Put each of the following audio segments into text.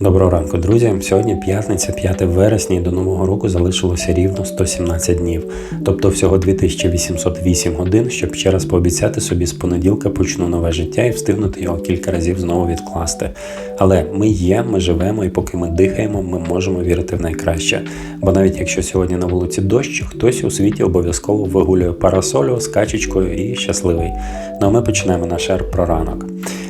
Доброго ранку, друзі. Сьогодні п'ятниця, 5 вересня, і до нового року залишилося рівно 117 днів, тобто всього 2808 годин, щоб ще раз пообіцяти собі з понеділка почну нове життя і встигнути його кілька разів знову відкласти. Але ми є, ми живемо, і поки ми дихаємо, ми можемо вірити в найкраще. Бо навіть якщо сьогодні на вулиці дощ, хтось у світі обов'язково вигулює парасолю з качечкою і щасливий. Ну а ми починаємо наш ер про ранок.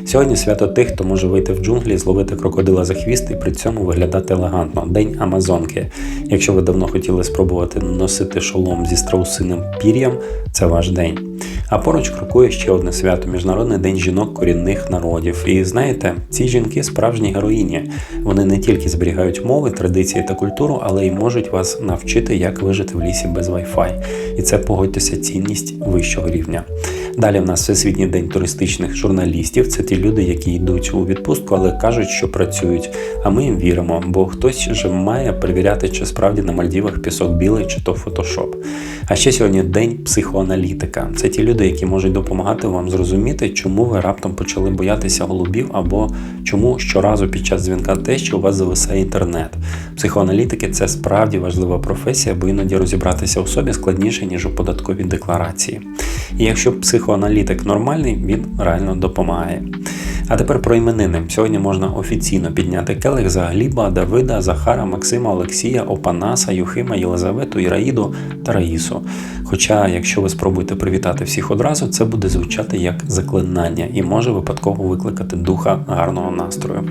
Сьогодні свято тих, хто може вийти в джунглі, зловити крокодила за хвіст і при цьому виглядати елегантно. День Амазонки. Якщо ви давно хотіли спробувати носити шолом зі страусиним пір'ям, це ваш день. А поруч крокує ще одне свято Міжнародний день жінок корінних народів. І знаєте, ці жінки справжні героїні. Вони не тільки зберігають мови, традиції та культуру, але й можуть вас навчити, як вижити в лісі без Wi-Fi. І це погодьтеся цінність вищого рівня. Далі в нас Всесвітній день туристичних журналістів. Це ті люди, які йдуть у відпустку, але кажуть, що працюють. А ми їм віримо, бо хтось же має перевіряти, чи справді на Мальдівах пісок білий, чи то фотошоп. А ще сьогодні день психоаналітика. Це ті люди, які можуть допомагати вам зрозуміти, чому ви раптом почали боятися голубів, або чому щоразу під час дзвінка те, що у вас зависає інтернет. Психоаналітики це справді важлива професія, бо іноді розібратися у собі складніше, ніж у податковій декларації. І якщо психоаналітик нормальний, він реально допомагає. А тепер про іменини. Сьогодні можна офіційно підняти келих за Гліба, Давида, Захара, Максима, Олексія, Опанаса, Юхима, Єлизавету, Іраїду та Раїсу. Хоча, якщо ви спробуєте привітати всіх одразу, це буде звучати як заклинання і може випадково викликати духа гарного настрою.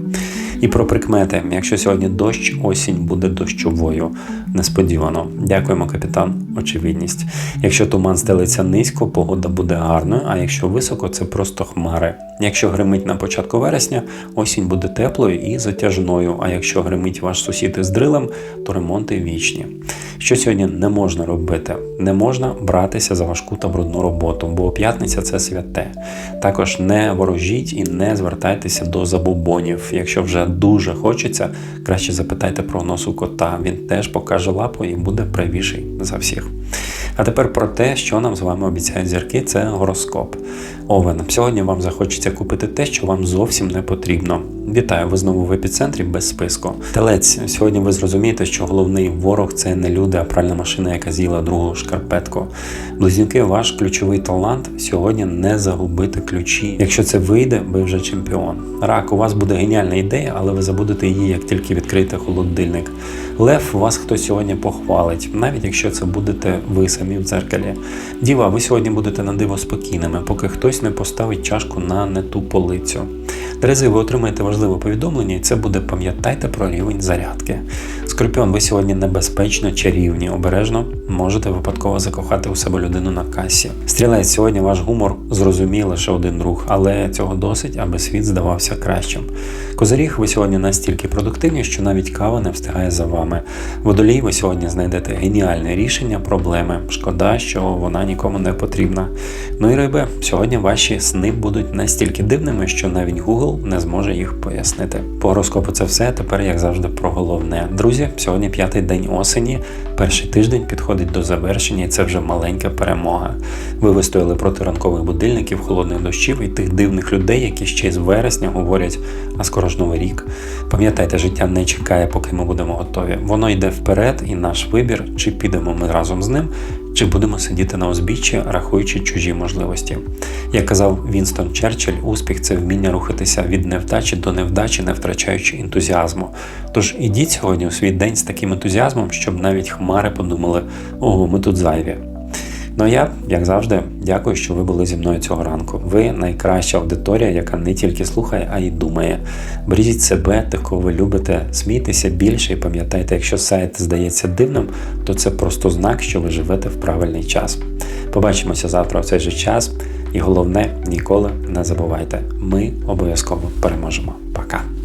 І про прикмети. Якщо сьогодні дощ, осінь буде дощовою. Несподівано. Дякуємо, капітан. Очевидність. Якщо туман стелиться низько, погода буде гарною, а якщо високо, це просто хмари. Якщо гримить на початку вересня, осінь буде теплою і затяжною. А якщо гримить ваш сусід із дрилем, то ремонти вічні. Що сьогодні не можна робити? Не можна братися за важку та брудну роботу, бо п'ятниця це святе. Також не ворожіть і не звертайтеся до забобонів. Якщо вже дуже хочеться, краще запитайте прогноз у кота. Він теж покаже лапу і буде правіший за всіх. А тепер про те, що нам з вами обіцяють зірки, це гороскоп. Овен, сьогодні вам захочеться купити те, що вам зовсім не потрібно. Вітаю, ви знову в епіцентрі без списку. Телець, сьогодні ви зрозумієте, що головний ворог це не люди, а пральна машина, яка з'їла другу шкарпетку. Близнюки, ваш ключовий талант сьогодні не загубити ключі. Якщо це вийде, ви вже чемпіон. Рак, у вас буде геніальна ідея, але ви забудете її, як тільки відкрите холодильник. Лев, вас хтось сьогодні похвалить, навіть якщо це будете ви самі в дзеркалі. Діва, ви сьогодні будете на диво спокійними, поки хтось не поставить чашку на не ту полицю. Терези, ви отримаєте важливе повідомлення, і це буде пам'ятайте про рівень зарядки. Скорпіон, ви сьогодні небезпечно чарівні, обережно можете випадково закохати у себе людину на касі. Стрілець, сьогодні ваш гумор зрозуміє лише один друг, але цього досить, аби світ здавався кращим. Козиріг, ви сьогодні настільки продуктивні, що навіть кава не встигає за вами. Водолій, ви сьогодні знайдете геніальне рішення проблеми. Шкода, що вона нікому не потрібна. Ну і риби, сьогодні ваші сни будуть настільки дивними, що навіть Google не зможе їх пояснити. По гороскопу це все. Тепер, як завжди, про головне. Друзі, сьогодні п'ятий день осені. Перший тиждень підходить до завершення, і це вже маленька перемога. Ви вистояли проти ранкових будильників, холодних дощів і тих дивних людей, які ще з вересня говорять, а скоро ж новий рік. Пам'ятайте, життя не чекає, поки ми будемо готові. Воно йде вперед, і наш вибір, чи підемо ми разом з ним, чи будемо сидіти на узбіччі, рахуючи чужі можливості. Як казав Вінстон Черчилль, успіх це вміння рухатися від невдачі до невдачі, не втрачаючи ентузіазму. Тож ідіть сьогодні у свій день з таким ентузіазмом, щоб навіть хмари подумали, ого, ми тут зайві. Ну а я, як завжди, дякую, що ви були зі мною цього ранку. Ви найкраща аудиторія, яка не тільки слухає, а й думає. Бережіть себе, тих, кого ви любите, смійтеся більше і пам'ятайте, якщо сайт здається дивним, то це просто знак, що ви живете в правильний час. Побачимося завтра в цей же час. І головне, ніколи не забувайте, ми обов'язково переможемо. Пока.